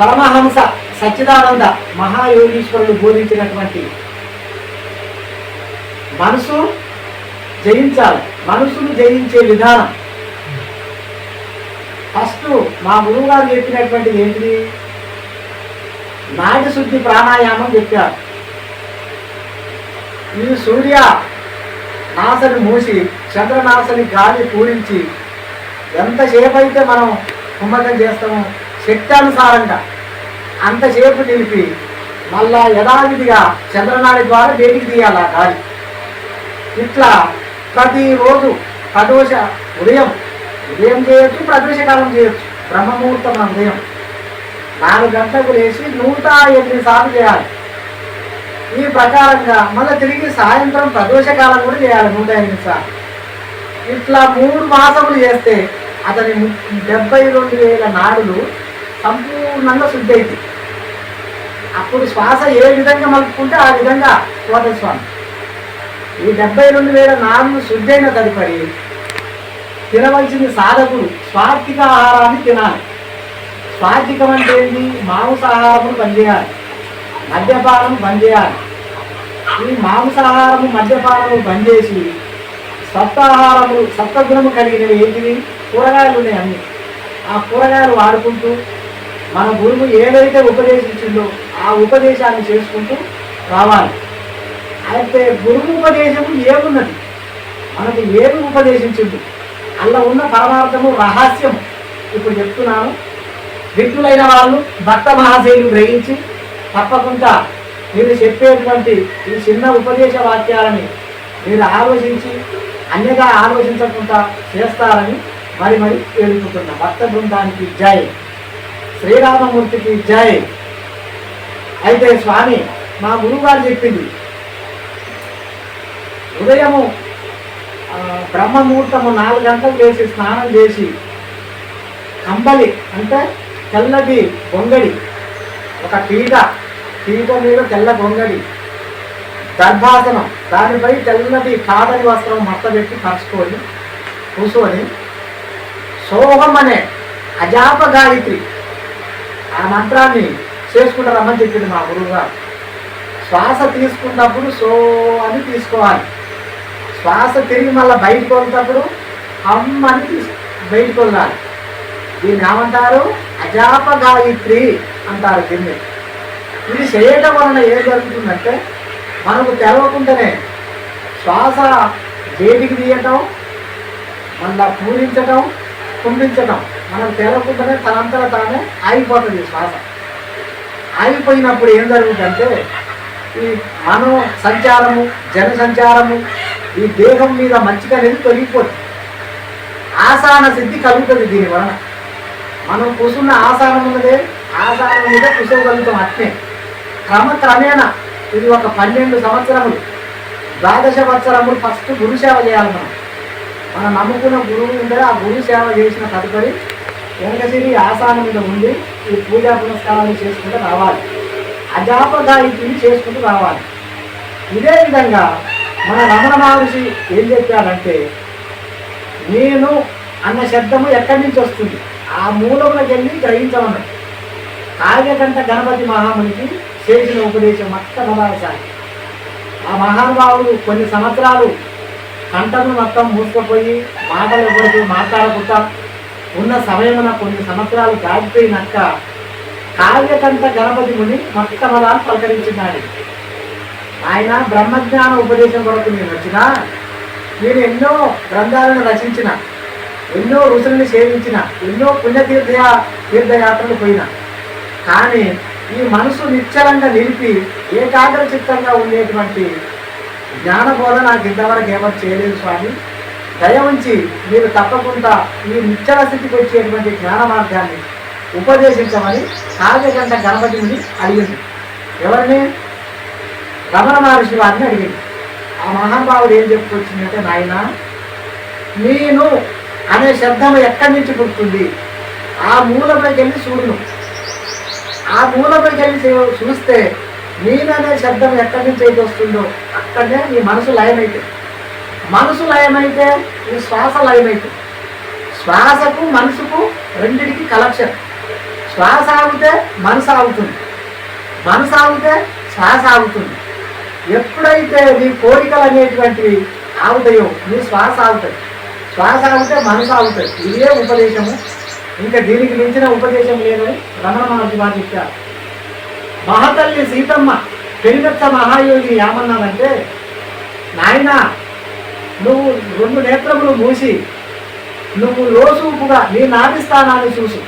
పరమహంస సచ్చిదానంద మహాయోగీశ్వరుడు బోధించినటువంటి మనసు జయించాలి. మనసును జయించే విధానం. ఫస్ట్ మా గురువు గారు చెప్పినటువంటిది ఏంటిది? నాటిశుద్ధి ప్రాణాయామం చెప్పారు. ఈ సూర్య నాసని మూసి చంద్రనాసని గాలి పూరించి ఎంతసేపు అయితే మనం కుమ్మకం చేస్తామో శక్తానుసారంగా అంతసేపు నిలిపి మళ్ళా యథావిధిగా చంద్రనాడి ద్వారా బయటికి తీయాలి ఆ గాలి. ఇట్లా ప్రతిరోజు ప్రదోష ఉదయం ఉదయం చేయొచ్చు ప్రదోషకాలం చేయొచ్చు. బ్రహ్మముహూర్తం ఉదయం. నాలుగు గంటలకు లేచి నూట ఎనిమిది సార్లు చేయాలి. ఈ ప్రకారంగా మళ్ళీ తిరిగి సాయంత్రం ప్రదోషకాలం కూడా చేయాలి నూట ఎనిమిది సార్లు. ఇట్లా మూడు మాసములు చేస్తే అతని డెబ్బై రెండు వేల నాడులు సంపూర్ణంగా శుద్ధి అయింది. అప్పుడు శ్వాస ఏ విధంగా మలుపుకుంటే ఆ విధంగా పోతుంది స్వామి ఈ డెబ్బై రెండు వేల నాలుగు శుద్ధైన తదుపరి తినవలసింది సాధకుడు స్వార్థిక ఆహారాన్ని తినాలి. స్వార్థికం అంటే ఏంటి? మాంసాహారము పనిచేయాలి మద్యపానం బంద్ చేయాలి ఈ మాంసాహారము మద్యపానము బంద్ చేసి సప్తాహారము సప్తగుణము కలిగినవి ఏంటివి? కూరగాయలు ఉన్నాయి అన్ని. ఆ కూరగాయలు వాడుకుంటూ మన గురువు ఏదైతే ఉపదేశించిందో ఆ ఉపదేశాన్ని చేసుకుంటూ రావాలి. అయితే గురువు ఉపదేశము ఏమున్నది? మనకు ఏమి ఉపదేశించింది? అలా ఉన్న పరమార్థము రహస్యం ఇప్పుడు చెప్తున్నాను. విఘ్నులైన వాళ్ళు భక్త మహాశైలు గ్రహించి తప్పకుండా మీరు చెప్పేటువంటి ఈ చిన్న ఉపదేశ వాక్యాలని మీరు ఆలోచించి అన్యగా ఆలోచించకుండా చేస్తారని మరి మరి వేడుకుంటున్నా భక్త బృందానికి జై. శ్రీరామమూర్తికి జై. అయితే స్వామి మా గురువుగారు చెప్పింది ఉదయము బ్రహ్మముహూర్తము నాలుగు గంటలు లేచి స్నానం చేసి కంబలి అంటే తెల్లది గొంగడి ఒక పీట పీట మీద తెల్ల గొంగడి గర్భాసనం దానిపై తెల్లటి కాదని వస్త్రం మట్టబెట్టి పరుచుకొని కూర్చొని సోహం అనే అజాప గాయత్రి ఆ మంత్రాన్ని చేసుకుంటారమ్మని చెప్పింది మా గురువు గారు శ్వాస తీసుకున్నప్పుడు సో అని తీసుకోవాలి. శ్వాస తిరిగి మళ్ళీ బయటకు వెళ్ళినప్పుడు హమ్ అని తీసు బయటకు వెళ్ళాలి. దీన్ని ఏమంటారు? అజాప గాయత్రి అంటారు దీన్ని. ఇది చేయటం వలన ఏం జరుగుతుందంటే మనకు తెలవకుండానే శ్వాస వేడికి తీయటం? మళ్ళా పూరించటం కుంభించటం మనం తేలకుండానే తనంతట తానే ఆగిపోతుంది శ్వాస. ఆగిపోయినప్పుడు ఏం జరుగుతుందంటే ఈ మనో సంచారము జన సంచారము ఈ దేహం మీద మంచిగా అనేది తొలగిపోతుంది. ఆసాన సిద్ధి కలుగుతుంది దీనివలన మనం కూర్చున్న ఆసనం ఉన్నదే ఆసానం మీద కూర్చోగలుగుతాం అట్నే. క్రమక్రమేణా ఇది ఒక పన్నెండు సంవత్సరములు. ద్వాదశ సంవత్సరములు ఫస్ట్ గురు సేవ చేయాలి మనం. మనం నమ్ముకున్న గురువు ఉండే ఆ గురు సేవ చేసిన తదుపరి వెనకసిరి ఆసనం మీద ఉండి ఈ పూజా పునస్కారాలు చేసుకుంటూ రావాలి. అజాప చేసుకుంటూ రావాలి. ఇదే విధంగా మన రమణ మహర్షి ఏం చెప్పాడంటే నేను అన్న శబ్దము ఎక్కడి నుంచి వస్తుంది? ఆ మూలములకు వెళ్ళి గ్రహించమన్నాడు కావ్యకంఠ గణపతి మహామునికి చేసిన ఉపదేశం మొట్టమొదటిసారి ఆ మహానుభావుడు కొన్ని సంవత్సరాలు కంటను మొత్తం మూసుకుపోయి మాటలు ఎవరికి మాట్లాడకుండా ఉన్న సమయమున కొన్ని సంవత్సరాలు దాటిపోయినాక కావ్యకంఠ గణపతి ముని మొట్టమొదలు పలకరించినాడు. ఆయన బ్రహ్మజ్ఞాన ఉపదేశం కొరకు నేను వచ్చిన నేను ఎన్నో గ్రంథాలను రచించిన ఎన్నో ఋషుల్ని సేవించిన ఎన్నో పుణ్యతీర్థ తీర్థయాత్రలు పోయిన. కానీ ఈ మనసు నిశ్చలంగా నిలిపి ఏకాగ్ర చిత్తంగా ఉండేటువంటి జ్ఞానబోధ నాకు ఇంతవరకు ఏమో చేయలేదు స్వామి. దయ ఉంచి మీరు తప్పకుండా ఈ నిశ్చల స్థితికి వచ్చేటువంటి జ్ఞాన మార్గాన్ని ఉపదేశించమని కావ్యగంట గణపతిని అడిగింది. ఎవరిని? రమణ మహర్షి వారిని అడిగింది. ఆ మహానుభావుడు ఏం చెప్పుకొచ్చిందంటే నాయన నేను అనే శబ్దం ఎక్కడి నుంచి పుడుతుంది? ఆ మూలపైకి వెళ్ళి చూడును. ఆ మూలపైకి వెళ్ళి చూస్తే నేను అనే శబ్దం ఎక్కడి నుంచి అయితే వస్తుందో అక్కడనే నీ మనసు లయమైతే మనసు లయమైతే ఇది శ్వాస లయమైతే. శ్వాసకు మనసుకు రెండిటికి కలెక్షన్ శ్వాస ఆగితే మనసు ఆగుతుంది. మనసు ఆగితే శ్వాస ఆగుతుంది. ఎప్పుడైతే నీ కోరికలు అనేటువంటివి ఆగుతాయో నీ శ్వాస ఆగుతాయి. శ్వాస ఆగితే మనసు ఆగుతాయి. ఇదే ఉపదేశము. ఇంకా దీనికి మించిన ఉపదేశం లేదని రమణ మహర్షి వారు చెప్పారు. మహతల్లి సీతమ్మ పెరిగత్త మహాయోగి ఏమన్నానంటే నాయన నువ్వు రెండు నేత్రములు మూసి నువ్వు లోసూపుగా నీ నాభి స్థానాన్ని చూసు.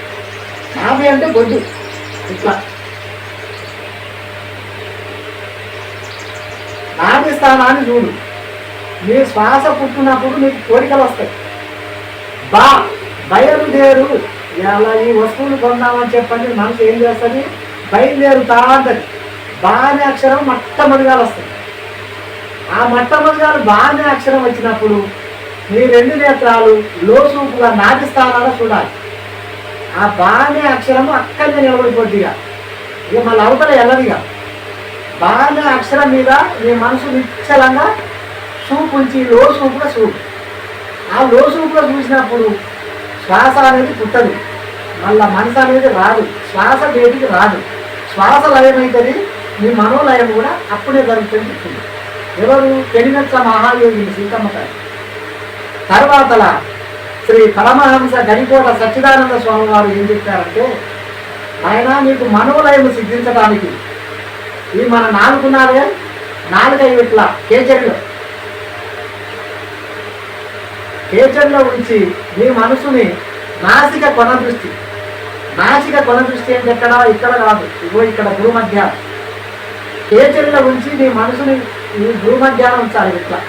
నాభి అంటే బొద్దు ఇట్లా. నాభి స్థానాన్ని చూడు. నీ శ్వాస పుట్టినప్పుడు నీకు కోరికలు వస్తాయి. బా బయలుదేరు. ఇలా ఈ వస్తువులు కొందామని చెప్పండి మనసు ఏం చేస్తుంది? బయలుదేరుతా అంటది. బా అనే అక్షరం మొట్టమొదటిగాలు వస్తుంది ఆ మొట్టమొదటిగాలు బా అక్షరం వచ్చినప్పుడు మీ రెండు నేత్రాలు లోసూపుగా నాటి స్థానాలు చూడాలి. ఆ బాణ్య అక్షరము అక్షరం అక్కడనే నిలబడిపోద్దిగా. ఇక మళ్ళీ అవతల వెళ్ళదిగా బా అక్షరం మీద మీ మనసు నిశ్చలంగా చూపు ఉంచి లోసూపుగా చూపు ఆ లోసూపుగా చూసినప్పుడు శ్వాస అనేది పుట్టదు. మళ్ళా మనసు అనేది రాదు. శ్వాస వేటికి రాదు. శ్వాస లయమైతుంది. మీ మనోలయం కూడా అప్పుడే జరుగుతుంది. ఎవరు పెరిగచ్చ మహాయోగిని సీతమ్మ గారు తర్వాతల శ్రీ పరమహంస గడికోట సచ్చిదానంద స్వామి వారు ఏం చెప్పారంటే ఆయన మీకు మనోలయం సిద్ధించడానికి ఈ మన నాలుగున్నారే నాలుగై ఇట్లా కేచరిలో. కేచర్లో ఉంచి మీ మనసుని నాసిక కొన దృష్టి. నాసిక కొన దృష్టి అంటే ఎక్కడ? ఇక్కడ కాదు. ఇగో ఇక్కడ భూమధ్య కేచర్లో ఉంచి నీ మనసుని ఇది భూమధ్యానం ఉంచాలి ఇట్లా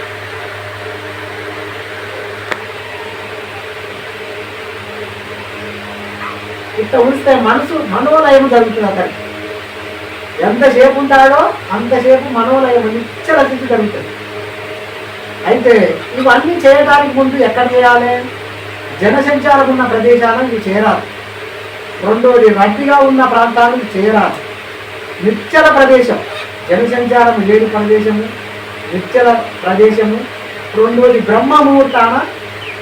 ఇట్లా ఉంచితే మనసు మనోలయం జరుగుతుంది అతనికి ఎంతసేపు ఉంటాడో అంతసేపు మనోలయం నిచ్చల స్థితి జరుగుతుంది. అయితే ఇవన్నీ చేయడానికి ముందు ఎక్కడ చేయాలి? జనసంచారం ఉన్న ప్రదేశాలను ఇవి చేరాలి. రెండోది రద్దీగా ఉన్న ప్రాంతాలకు చేరాలి. నిత్యల ప్రదేశం. జనసంచారం లేని ప్రదేశము నిశ్చల ప్రదేశము. రెండోది బ్రహ్మ ముహూర్తాన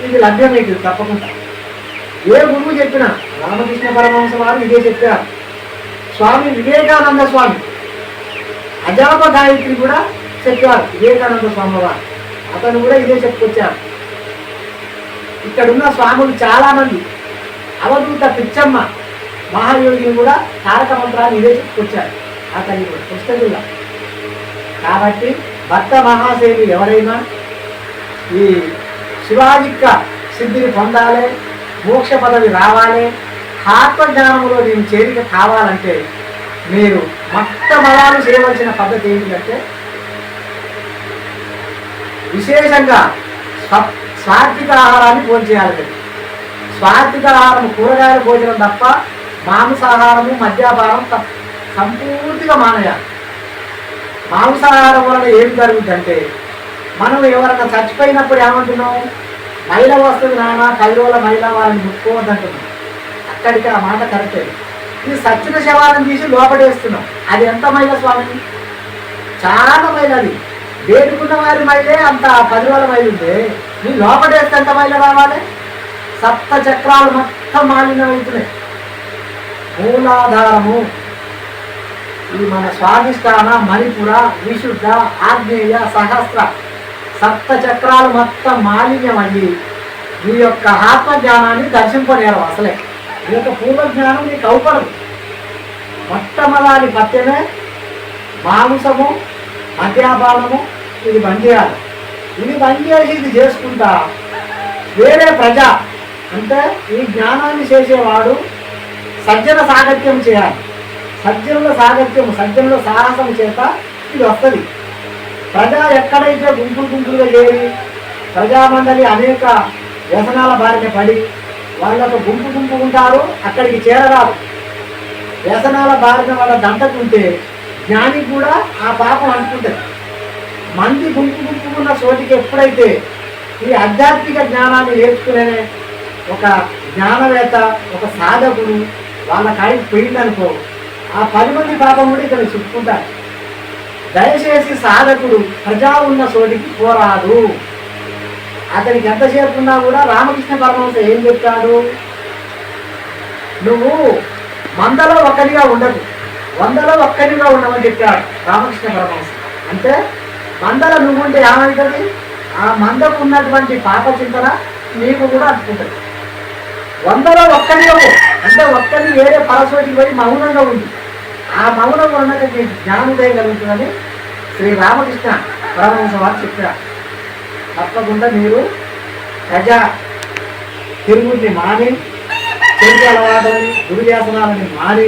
ఇది లభ్యమవుతుంది తప్పకుండా. ఏ గురువు చెప్పినా రామకృష్ణ పరమహంస వారు ఇదే చెప్పారు. స్వామి వివేకానంద స్వామి అజాప గాయత్రి కూడా చెప్పారు వివేకానంద స్వామి వారు. అతను కూడా ఇదే చెప్పుకొచ్చారు. ఇక్కడున్న స్వాములు చాలా మంది అవధూత పిచ్చమ్మ మహాయోగిని కూడా తారక మంత్రాన్ని ఇదే చెప్పుకొచ్చారు. అతని పుస్తకంలో. కాబట్టి భక్త మహాసేవి ఎవరైనా ఈ శివాజిక్క సిద్ధిని పొందాలి మోక్ష పదవి రావాలి ఆత్మజ్ఞానంలో నేను చేరిక కావాలంటే మీరు మొట్టమొదలు చేయవలసిన పద్ధతి ఏంటంటే విశేషంగా స్వ- సాత్విక ఆహారాన్ని భోజనం చేయాలి. సాత్విక ఆహారం కూరగాయల భోజనం తప్ప మాంసాహారము మద్యాపారం తప్ప సంపూర్తిగా మానేయాలి. మాంసాహారం వలన ఏం జరుగుతుందంటే మనం ఎవరైనా చచ్చిపోయినప్పుడు ఏమంటున్నాం? మైల వస్తుంది నాయన కైరోల మైల వాళ్ళని ముట్టుకోవద్దంటున్నాం. అక్కడికి ఆ మాట కరెక్టే. ఈ సచ్చిన శవాలను తీసి లోపడేస్తున్నాం అది ఎంత మైల స్వామి? చాలా మైలు అది వేడుకున్న వారి మైలే అంత పది రోజుల మైలు ఉంటే నీ లోపడేస్తే ఎంత మైలు రావాలి సప్త చక్రాలు మొత్తం మాలిన్యం అవుతున్నాయి. మూలాధారము. ఈ మన స్వాధిష్టాన మణిపుర విశుద్ధ ఆగ్నేయ సహస్ర సప్త చక్రాలు మొత్తం మాలిన్యం అండి నీ యొక్క ఆత్మజ్ఞానాన్ని దర్శింపలేరు అసలే. మీ యొక్క పూర్వజ్ఞానం మీకు అవుపడదు. మొట్టమొదటి పత్యమే మాంసము మద్యాపానము ఇది బంద్ చేయాలి ఇది బంద్ చేసి ఇది చేసుకుంటా వేరే ప్రజ అంటే ఈ జ్ఞానాన్ని చేసేవాడు సజ్జన సాగత్యం చేయాలి. సజ్జనుల సాగత్యం సజ్జనుల సాహసం చేత ఇది వస్తుంది. ప్రజ ఎక్కడైతే గుంపులు గుంపులుగా చేరి ప్రజామండలి అనేక వ్యసనాల బారిన పడి వాళ్ళకు గుంపు గుంపు ఉంటారు అక్కడికి చేరరాదు. వ్యసనాల బారిన వాళ్ళ దండకుంటే జ్ఞాని కూడా ఆ పాపం అనుకుంటుంది. మంది గుంపు గుంపుకున్న చోటికి ఎప్పుడైతే ఈ ఆధ్యాత్మిక జ్ఞానాన్ని నేర్చుకునే ఒక జ్ఞానవేత్త ఒక సాధకుడు వాళ్ళ కాడికి పోయిందనుకో ఆ పది మంది పాపం కూడా ఇక్కడ చుట్టుకుంటారు దయచేసి సాధకుడు ప్రజా ఉన్న చోటికి పోరాదు అతనికి ఎంతసేపు ఉన్నా కూడా రామకృష్ణ పరమహంస ఏం చెప్తాడు? నువ్వు మందలో ఒక్కరిగా ఉండదు వందలో ఒక్కరిగా ఉండమని చెప్పాడు రామకృష్ణ పరమహంస. అంటే మందలో నువ్వుంటే ఏమవుతుంది? ఆ మందకు ఉన్నటువంటి పాప చింతన నీకు కూడా అంటుకుంటుంది వందలో ఒక్కరిగా అంటే ఒక్కరిని వేరే పరశోటికి పోయి మౌనంగా ఉంది ఆ మౌనం వలన జ్ఞానోదయం కలుగుతుందని శ్రీ రామకృష్ణ పరమహంస వారు చెప్పారు. తప్పకుండా మీరు ప్రజా తిరుగుని మాని చెడు అలవాటుని దుర్వ్యాసనాలని మాని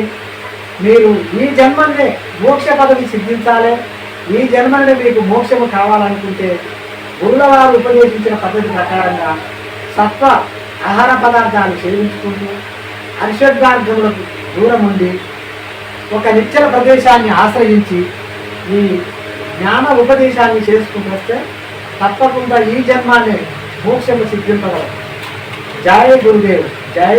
మీరు ఈ జన్మనే మోక్ష పదవి సిద్ధించాలి. ఈ జన్మనే మీకు మోక్షము కావాలనుకుంటే గురుల వారు ఉపదేశించిన పద్ధతి ప్రకారంగా సత్వ ఆహార పదార్థాలు సేవించుకుంటూ అరిషడ్గాంధములకు దూరం ఉండి ఒక నిచ్చల ప్రదేశాన్ని ఆశ్రయించి ఈ జ్ఞాన ఉపదేశాన్ని చేసుకుని వస్తే తప్పకుండా ఈ జన్మాన్ని మోక్షము సిద్ధింపగలరు జయ గురుదేవ్ జయ